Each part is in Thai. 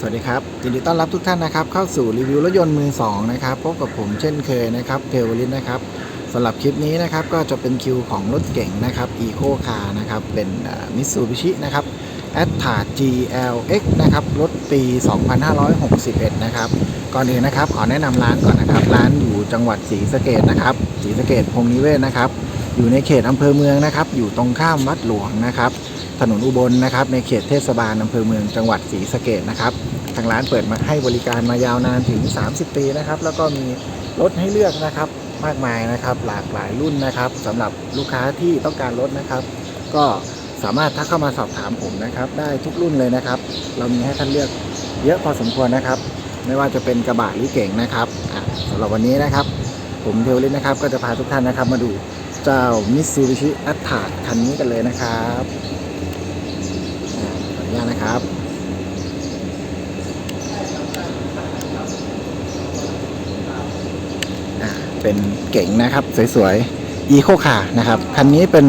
สวัสดีครับยินดีต้อนรับทุกท่านนะครับ เข้าสู่รีวิวรถยนต์มือสองนะครับพบกับผมเช่นเคยนะครับเทวลินนะครับสำหรับคลิปนี้นะครับก็จะเป็นคิวของรถเก่งนะครับอีโคคาร์นะครับเป็นมิตซูบิชินะครับแอตตา GLX นะครับรถปี 2561 นะครับก่อนอื่นนะครับขอแนะนำร้านก่อนนะครับ ร้านอยู่จังหวัดศรีสะเกดนะครับศรีสะเกดพงนิเวศนะครับ อยู่ในเขตอำเภอเมืองนะครับ อยู่ตรงข้ามวัดหลวงนะครับ ถนนอุบลนะครับ ในเขตเทศบาลอำเภอเมืองจังหวัดศรีสะเกดนะครับ ทางร้านเปิดมาให้บริการมายาวนานถึง 30 ปีนะครับ แล้วก็มีรถให้เลือกนะครับ มากมายนะครับ หลากหลายรุ่นนะครับสำหรับลูกค้าที่ต้องการรถนะครับ ก็สามารถทักเข้ามาสอบถามผมนะครับ ได้ทุกรุ่นเลยนะครับ เรามีให้ท่านเลือกเยอะพอสมควรนะครับ ไม่ว่าจะเป็นกระบะหรือเก่งนะครับสำหรับวันนี้นะครับ ผมเทวลินนะครับ ก็จะพาทุกท่านนะครับมาดูเจ้า Mitsubishi a t t a คันนี้กันเลยนะครับ นุญานะครับเป็นเก๋งนะครับสวยๆอีโคคาร์นะครับคันนี้เป็น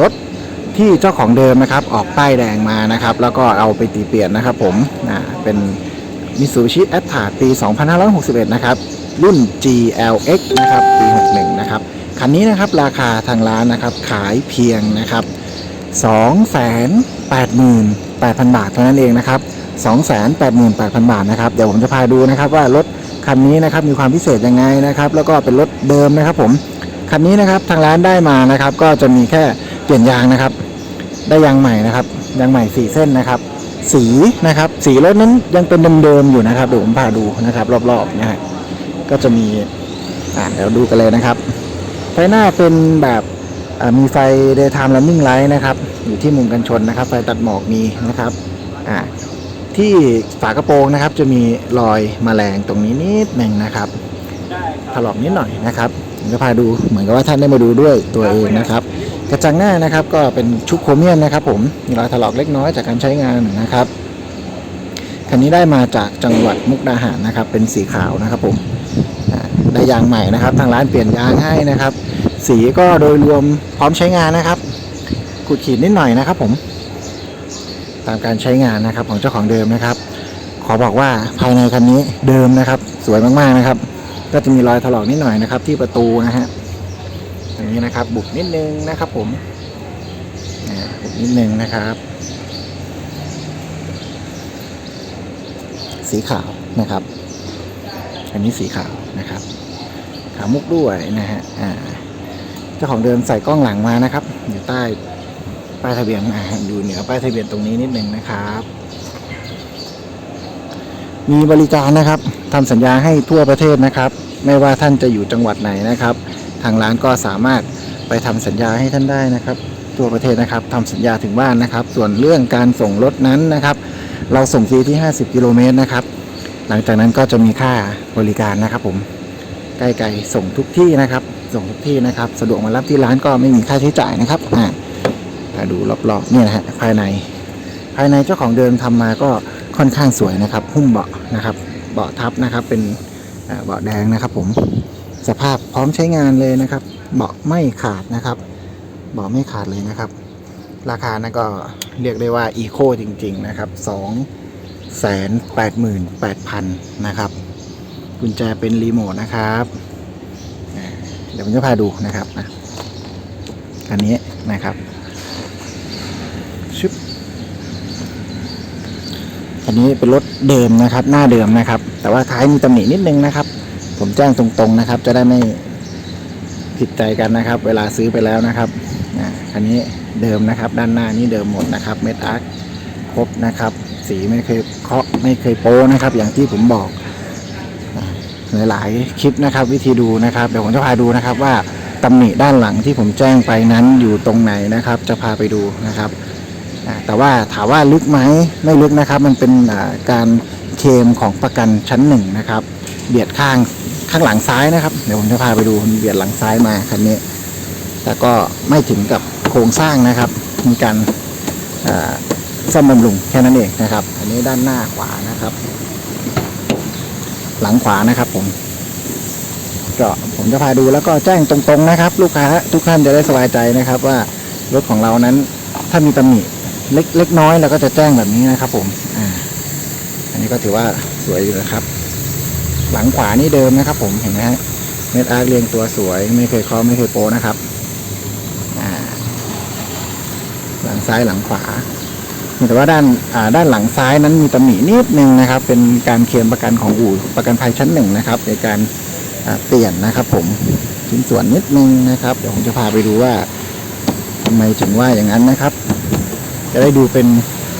รถที่เจ้าของเดิมนะครับ ออกป้ายแดงมานะครับ แล้วก็เอาไปตีเปลี่ยนนะครับผมเป็นมิ t ซูชิแอต a ปี 2561 นะครับ รุ่น GLX นะครับ ปี 61 นะครับ คันนี้นะครับราคาทางร้านนะครับขายเพียงนะครับ 288,000 บาทเท่านั้นเองนะครับ 288,000 บาทนะครับ เดี๋ยวผมจะพาดูนะครับว่ารถคันนี้นะครับมีความพิเศษยังไงนะครับ แล้วก็เป็นรถเดิมนะครับผมคันนี้นะครับทางร้านได้มานะครับ ก็จะมีแค่เปลี่ยนยางนะครับ ได้ยางใหม่นะครับยางใหม่สีเส้นนะครับ สีนะครับ สีรถนั้นยังเป็นเดิมๆอยู่นะครับเดี๋ยวผมพาดูนะครับ รอบๆนะฮะก็จะมีอ่าเดี๋ยวดูกันเลยนะครับไฟหน้าเป็นแบบ มีไฟ daytime running light นะครับ อยู่ที่มุมกันชนนะครับ ไฟตัดหมอกมีนะครับอ่าที่ฝากระโปรงนะครับ จะมีรอยแมลงตรงนี้นิดหนึ่งนะครับถลอกนิดหน่อยนะครับจะพาดูเหมือนกับว่าท่านได้มาดูด้วยตัวเองนะครับ กระจังหน้านะครับก็เป็นชุกโครเมียมนะครับ ผมมีรอยถลอกเล็กน้อยจากการใช้งานนะครับคันนี้ได้มาจากจังหวัดมุกดาหารนะครับ เป็นสีขาวนะครับ ผมได้ยางใหม่นะครับ ทางร้านเปลี่ยนยางให้นะครับ สีก็โดยรวมพร้อมใช้งานนะครับขูดขีดนิดหน่อยนะครับผม ตามการใช้งานนะครับของเจ้าของเดิมนะครับ ขอบอกว่าภายในคันนี้เดิมนะครับ สวยมากๆนะครับ ก็จะมีรอยถลอกนิดหน่อยนะครับ ที่ประตูนะฮะอย่างนี้นะครับ บุกนิดนึงนะครับ ผมบุกนิดนึงนะครับ สีขาวนะครับ อันนี้สีขาวนะครับ ขามุกด้วยนะฮะอ่า เจ้าของเดิมใส่กล้องหลังมานะครับ อยู่ใต้ป้ายทะเบียนอ่าอยู่เหนือป้ายทะเบียนตรงนี้นิดหนึ่งนะครับ มีบริการนะครับทำสัญญาให้ทั่วประเทศนะครับ ไม่ว่าท่านจะอยู่จังหวัดไหนนะครับ ทางร้านก็สามารถไปทำสัญญาให้ท่านได้นะครับทั่วประเทศนะครับทำสัญญาถึงบ้านนะครับ ส่วนเรื่องการส่งรถนั้นนะครับ เราส่งฟรีที่ 50 กิโลเมตรนะครับ หลังจากนั้นก็จะมีค่าบริการนะครับผมใกล้ๆส่งทุกที่นะครับ ส่งทุกที่นะครับ สะดวกมารับที่ร้านก็ไม่มีค่าใช้จ่ายนะครับอ่าดูรอบๆเนี่ยนะฮะภายใน ภายในเจ้าของเดิมทำมาก็ค่อนข้างสวยนะครับ หุ้มเบาะนะครับ เบาะทับนะครับ เป็นเบาะแดงนะครับ ผมสภาพพร้อมใช้งานเลยนะครับ เบาะไม่ขาดนะครับ เบาะไม่ขาดเลยนะครับ ราคานะก็เรียกได้ว่าอีโคจริง ๆ นะครับสองแสนแปดหมื่นแปดพันนะครับ กุญแจเป็นรีโมทนะครับ เดี๋ยวผมจะพาดูนะครับนะคันนี้นะครับชึบคันนี้เป็นรถเดิมนะครับ หน้าเดิมนะครับ แต่ว่าท้ายมีตำหนินิดนึงนะครับ ผมแจ้งตรงๆนะครับ จะได้ไม่ผิดใจกันนะครับ เวลาซื้อไปแล้วนะครับอันนี้เดิมนะครับ ด้านหน้านี่เดิมหมดนะครับเม็ดอาร์คครบนะครับ สีไม่เคยเคาะไม่เคยโป้นะครับ อย่างที่ผมบอก หลายคลิปนะครับ วิธีดูนะครับเดี๋ยวผมจะพาดูนะครับว่าตำหนิด้านหลังที่ผมแจ้งไปนั้นอยู่ตรงไหนนะครับ จะพาไปดูนะครับแต่ว่าถามว่าลึกไหมไม่ลึกนะครับ มันเป็นการเคลมของประกันชั้นหนึ่งนะครับ เบียดข้างข้างหลังซ้ายนะครับ เดี๋ยวผมจะพาไปดูเบียดหลังซ้ายมาคันนี้ แต่ก็ไม่ถึงกับโครงสร้างนะครับ มีการอ่าซ่อมบำรุงแค่นั้นเองนะครับ อันนี้ด้านหน้าขวานะครับ หลังขวานะครับ ผมก็ผมจะพาดูแล้วก็แจ้งตรงๆนะครับ ลูกค้าทุกท่านจะได้สบายใจนะครับ ว่ารถของเรานั้น ถ้ามีตำหนิเล็กเล็กน้อยเราก็จะแจ้งแบบนี้นะครับ ผมอ่าอันนี้ก็ถือว่าสวยอยู่นะครับ หลังขวานี่เดิมนะครับ ผมเห็นไหมฮะเม็ดอาร์เรียงตัวสวย ไม่เคยคอไม่เคยโปนะครับอ่าหลังซ้ายหลังขวา แต่ว่าด้านด้านหลังซ้ายนั้นมีตำหนินิดนึงนะครับ เป็นการเคลมประกันของอู่ประกันภัยชั้นหนึ่งนะครับ ในการเปลี่ยนนะครับผมชิ้นส่วนนิดนึงนะครับ เดี๋ยวผมจะพาไปดูว่าทำไมถึงว่าอย่างนั้นนะครับ จะได้ดูเป็น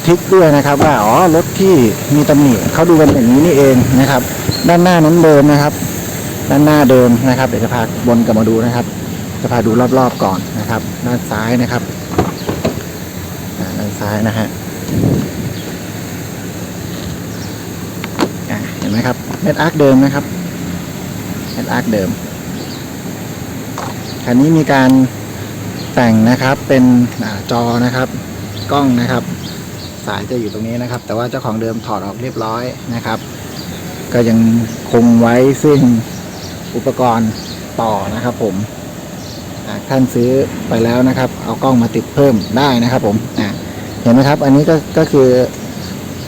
ทริคด้วยนะครับว่าอ๋อรถที่มีตำหนิเขาดูกันอย่างนี้นี่เองนะครับ ด้านหน้านั้นเดิมนะครับ ด้านหน้าเดิมนะครับ เดี๋ยวจะพาบนกลับมาดูนะครับ จะพาดูรอบๆก่อนนะครับ ด้านซ้ายนะครับด้านซ้ายนะฮะ เห็นไหมครับเม็ดอาร์คเดิมนะครับเม็ดอาร์คเดิมคันนี้มีการแต่งนะครับเป็นอจอนะครับกล้องนะครับ สายจะอยู่ตรงนี้นะครับ แต่ว่าเจ้าของเดิมถอดออกเรียบร้อยนะครับ ก็ยังคงไว้ซึ่งอุปกรณ์ต่อนะครับ ผมท่านซื้อไปแล้วนะครับ เอากล้องมาติดเพิ่มได้นะครับ ผมอะเห็นไหมครับ อันนี้ก็ก็คือ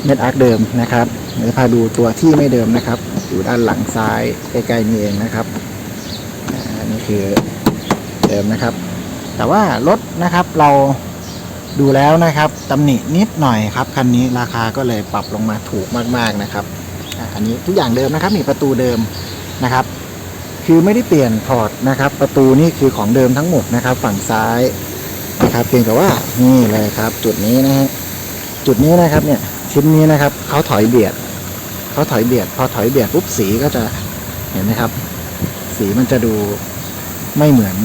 เม็ดอาร์คเดิมนะครับเดี๋ยวพาดูตัวที่ไม่เดิมนะครับ อยู่ด้านหลังซ้ายใกล้ๆนี่เองนะครับอันนี้คือเดิมนะครับ แต่ว่ารถนะครับเราดูแล้วนะครับตำหนินิดหน่อยครับคันนี้ราคาก็เลยปรับลงมาถูกมากๆนะครับอันนี้ทุกอย่างเดิมนะครับนี่ประตูเดิมนะครับ คือไม่ได้เปลี่ยนถอดนะครับ ประตูนี่คือของเดิมทั้งหมดนะครับ ฝั่งซ้าย นะครับ เพียงแต่ว่านี่เลยครับ จุดนี้นะฮะจุดนี้นะครับเนี่ยชิ้นนี้นะครับเขาถอยเบียดเขาถอยเบียด พอถอยเบียดปุ๊บสีก็จะเห็นไหมครับ สีมันจะดูไม่เหมือน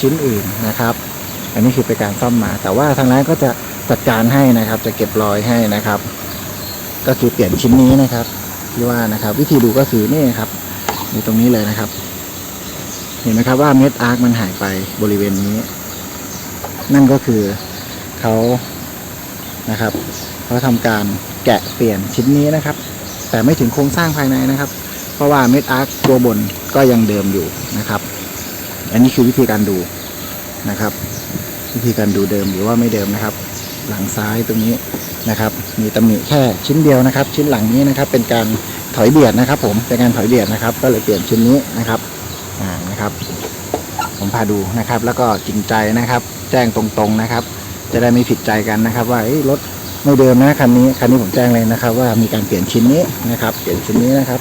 ชิ้นอื่นนะครับ อันนี้คือเป็นการซ่อมมา แต่ว่าทางร้านก็จะจัดการให้นะครับ จะเก็บรอยให้นะครับ ก็คือเปลี่ยนชิ้นนี้นะครับที่ว่านะครับ วิธีดูก็คือนี่ครับอยู่ตรงนี้เลยนะครับ เห็นไหมครับว่าเม็ดอาร์คมันหายไปบริเวณนี้ นั่นก็คือเขานะครับเขาทำการแกะเปลี่ยนชิ้นนี้นะครับ แต่ไม่ถึงโครงสร้างภายในนะครับ เพราะว่าเม็ดอาร์คตัวบนก็ยังเดิมอยู่นะครับ อันนี้คือวิธีการดูนะครับ วิธีการดูเดิมหรือว่าไม่เดิมนะครับ หลังซ้ายตรงนี้นะครับ มีตำหนิแค่ชิ้นเดียวนะครับ ชิ้นหลังนี้นะครับ เป็นการถอยเบียดนะครับ ผมเป็นการถอยเบียดนะครับ ก็เลยเปลี่ยนชิ้นนี้นะครับอ่านะครับ ผมพาดูนะครับ แล้วก็จริงใจนะครับ แจ้งตรงๆนะครับ จะได้ไม่ผิดใจกันนะครับ ว่ารถไม่เดิมนะคันนี้คันนี้ผมแจ้งเลยนะครับ ว่ามีการเปลี่ยนชิ้นนี้นะครับ เปลี่ยนชิ้นนี้นะครับ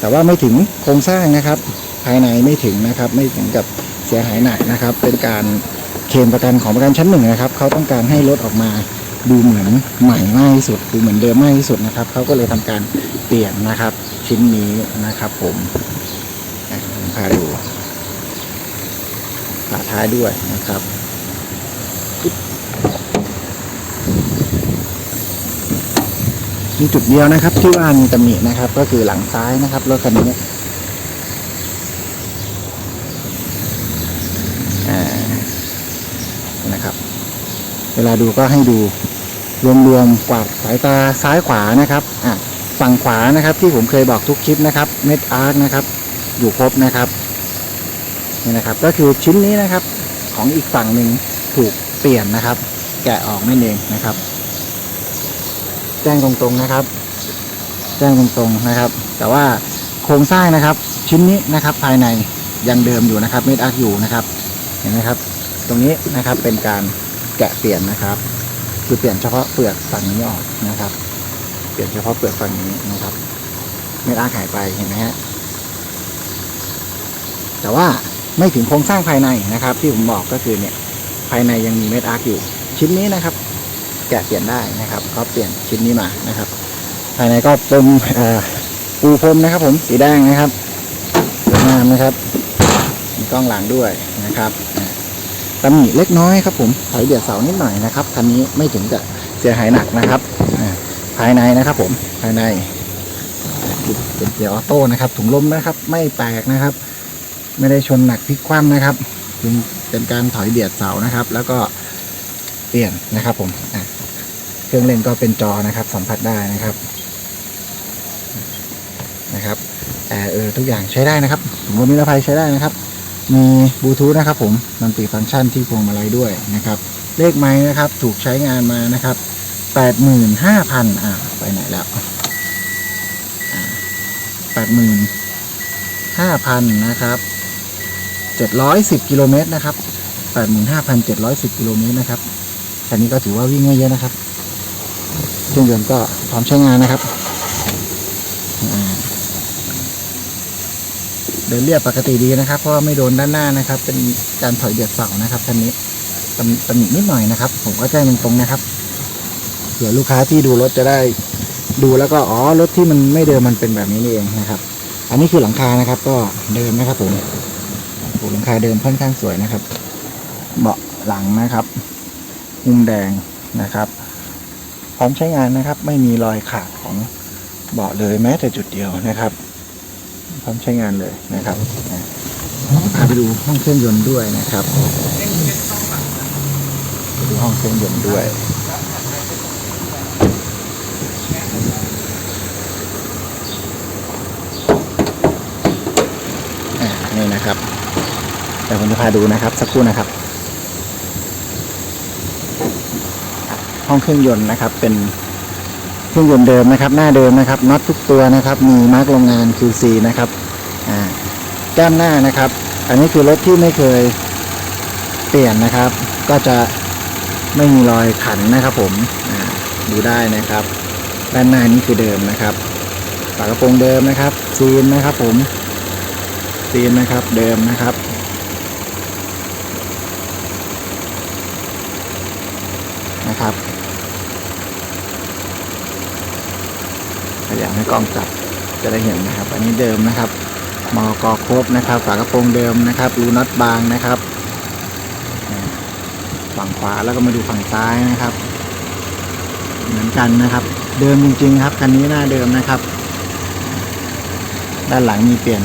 แต่ว่าไม่ถึงโครงสร้างนะครับ ภายในไม่ถึงนะครับ ไม่ถึงกับเสียหายหนักนะครับ เป็นการเคลมประกันของประกันชั้นหนึ่งนะครับเขาต้องการให้รถออกมาดูเหมือนใหม่มากที่สุดดูเหมือนเดิมมากที่สุดนะครับเขาก็เลยทำการเปลี่ยนนะครับ ชิ้นนี้นะครับ ผมพาดู ฝาท้ายด้วยนะครับมีจุดเดียวนะครับ ที่ว่ามีตำหนินะครับ ก็คือหลังซ้ายนะครับรถคันนี้นะครับ เวลาดูก็ให้ดูรวมๆกวาดสายตาซ้ายขวานะครับอะฝั่งขวานะครับที่ผมเคยบอกทุกคลิปนะครับเม็ดอาร์คนะครับ อยู่ครบนะครับ นี่นะครับ ก็คือชิ้นนี้นะครับของอีกฝั่งหนึ่งถูกเปลี่ยนนะครับ แกะออกนั่นเองนะครับ แจ้งตรงๆนะครับ แจ้งตรงๆนะครับ แต่ว่าโครงสร้างนะครับ ชิ้นนี้นะครับ ภายในยังเดิมอยู่นะครับเม็ดอาร์อยู่นะครับ เห็นไหมครับ ตรงนี้นะครับเป็นการแกะเปลี่ยนนะครับ คือเปลี่ยนเฉพาะเปลือกฝั่งนี้ออกนะครับ เปลี่ยนเฉพาะเปลือกฝั่งนี้นะครับเม็ดอาร์หายไปเห็นไหมฮะแต่ว่า ไม่ถึงโครงสร้างภายในนะครับ ที่ผมบอกก็คือเนี่ยภายในยังมีเม็ดอาร์คอยู่ ชิ้นนี้นะครับ แกะเปลี่ยนได้นะครับก็เปลี่ยนชิ้นนี้มานะครับ ภายในก็เป็นปูพรมนะครับผมสีแดงนะครับสวยงามนะครับมีกล้องหลังด้วยนะครับตำหนิเล็กน้อยครับผมถอยเบียดเสานิดหน่อยนะครับคันนี้ไม่ถึงกับเสียหายหนักนะครับภายในนะครับผมภายในเป็นเกียร์ออโต้นะครับถุงลมนะครับ ไม่แตกนะครับ ไม่ได้ชนหนักพลิกคว่ำนะครับเป็นเป็นการถอยเบียดเสานะครับ แล้วก็เปลี่ยนนะครับ ผมเครื่องเล่นก็เป็นจอนะครับ สัมผัสได้นะครับนะครับแต่เออทุกอย่างใช้ได้นะครับถุงลมนิรภัยใช้ได้นะครับ มีบลูทูธนะครับ ผมมันติฟังก์ชันที่พวงมาลัยด้วยนะครับ เลขไม้นะครับ ถูกใช้งานมานะครับแปดหมื่นห้าพันอ่าไปไหนแล้วแปดหมื่นห้าพันนะครับ เจ็ดร้อยสิบกิโลเมตรนะครับแปดหมื่นห้าพันเจ็ดร้อยสิบกิโลเมตรนะครับคันนี้ก็ถือว่าวิ่งไม่เยอะนะครับเครื่องยนต์ก็พร้อมใช้งานนะครับเดินเรียบปกติดีนะครับ เพราะไม่โดนด้านหน้านะครับ เป็นการถอยเบียดเสานะครับคันนี้ตำตำหนินิดหน่อยนะครับ ผมก็แจ้งตรงๆนะครับเผื่อลูกค้าที่ดูรถจะได้ดูแล้วก็อ๋อรถที่มันไม่เดิมมันเป็นแบบนี้นี่เองนะครับ อันนี้คือหลังคานะครับ ก็เดิมนะครับผม โอ้หลังคาเดิมค่อนข้างสวยนะครับ เบาะหลังนะครับ มุมแดงนะครับ พร้อมใช้งานนะครับ ไม่มีรอยขาดของเบาะเลยแม้แต่จุดเดียวนะครับ พร้อมใช้งานเลยนะครับพาไปดูห้องเครื่องยนต์ด้วยนะครับไปดูห้องเครื่องยนต์ด้วยนี่นะครับ ดี๋ยวผมจะพาดูนะครับ สักครู่นะครับ ห้องเครื่องยนต์นะครับ เป็นเครื่องยนต์เดิมนะครับ หน้าเดิมนะครับน็อตทุกตัวนะครับ มีมาร์กโรงงาน QC นะครับอ่าแก้มหน้านะครับ อันนี้คือรถที่ไม่เคยเปลี่ยนนะครับ ก็จะไม่มีรอยขันนะครับ ผมดูได้นะครับ ด้านหน้านี่คือเดิมนะครับฝากระโปรงเดิมนะครับซีนนะครับ ผมซีนนะครับเดิมนะครับ นะครับพยายให้กล้องจับจะได้เห็นนะครับ อันนี้เดิมนะครับมอกอครบนะครับ ฝากระโปรงเดิมนะครับรูน็อตบางนะครับ ฝั่งขวาแล้วก็มาดูฝั่งซ้ายนะครับ เหมือนกันนะครับ เดิมจริง ๆ ครับคันนี้หน้าเดิมนะครับ ด้านหลังมีเปลี่ยน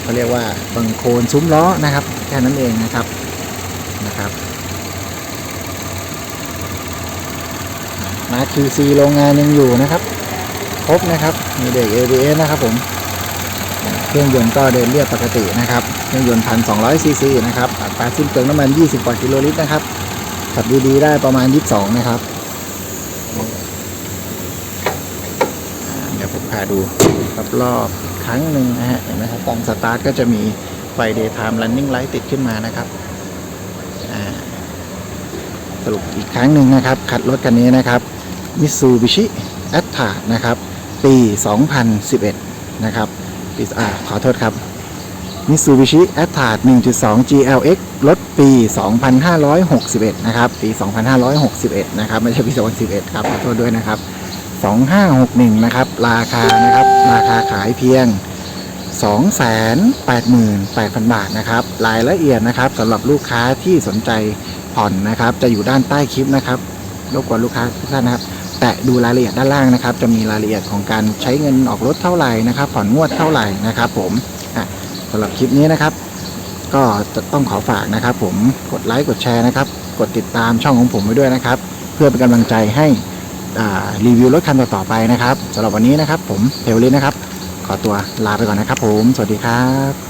เขาเรียกว่าบังโคลนซุ้มล้อนะครับ แค่นั้นเองนะครับนะครับ มา QC โรงงานยังอยู่นะครับ ครบนะครับ มีเด็ก ABS นะครับผมเครื่องยนต์ก็เดินเรียบปกตินะครับ เครื่องยนต์พันสองร้อยซีซีนะครับอัตราสิ้นเปลืองน้ำมัน 20กว่ากิโลลิตรนะครับ ขับดีๆได้ประมาณ 22 นะครับ เดี๋ยวผมพาดูรอบๆอีกครั้งหนึ่งนะฮะ เห็นไหมครับตอนสตาร์ทก็จะมีไฟ daytime running light ติดขึ้นมานะครับสรุปอีกครั้งหนึ่งนะครับ ขัดรถคันนี้นะครับ Mitsubishi a t t a นะครับ ปี 2011 นะครับอ่าขอโทษครับ Mitsubishi a t t a 1.2 GLX รถปี 2561 นะครับ ปี 2561 นะครับ ไม่ใช่ปี 2011 ครับ ขอโทษด้วยนะครับ 2561 นะครับ ราคานะครับ ราคาขายเพียง288,000 บาทนะครับ รายละเอียดนะครับสำหรับลูกค้าที่สนใจผ่อนนะครับ จะอยู่ด้านใต้คลิปนะครับ รบกวนลูกค้าทุกท่านนะครับ แตะดูรายละเอียดด้านล่างนะครับ จะมีรายละเอียดของการใช้เงินออกรถเท่าไหร่นะครับผ่อนงวดเท่าไหร่นะครับผมสำหรับคลิปนี้นะครับ ก็จะต้องขอฝากนะครับ ผมกดไลค์กดแชร์นะครับ กดติดตามช่องของผมไว้ด้วยนะครับ เพื่อเป็นกำลังใจให้รีวิวรถคันต่อๆไปนะครับสำหรับวันนี้นะครับ ผมเทวลินนะครับ ขอตัวลาไปก่อนนะครับ ผม สวัสดีครับ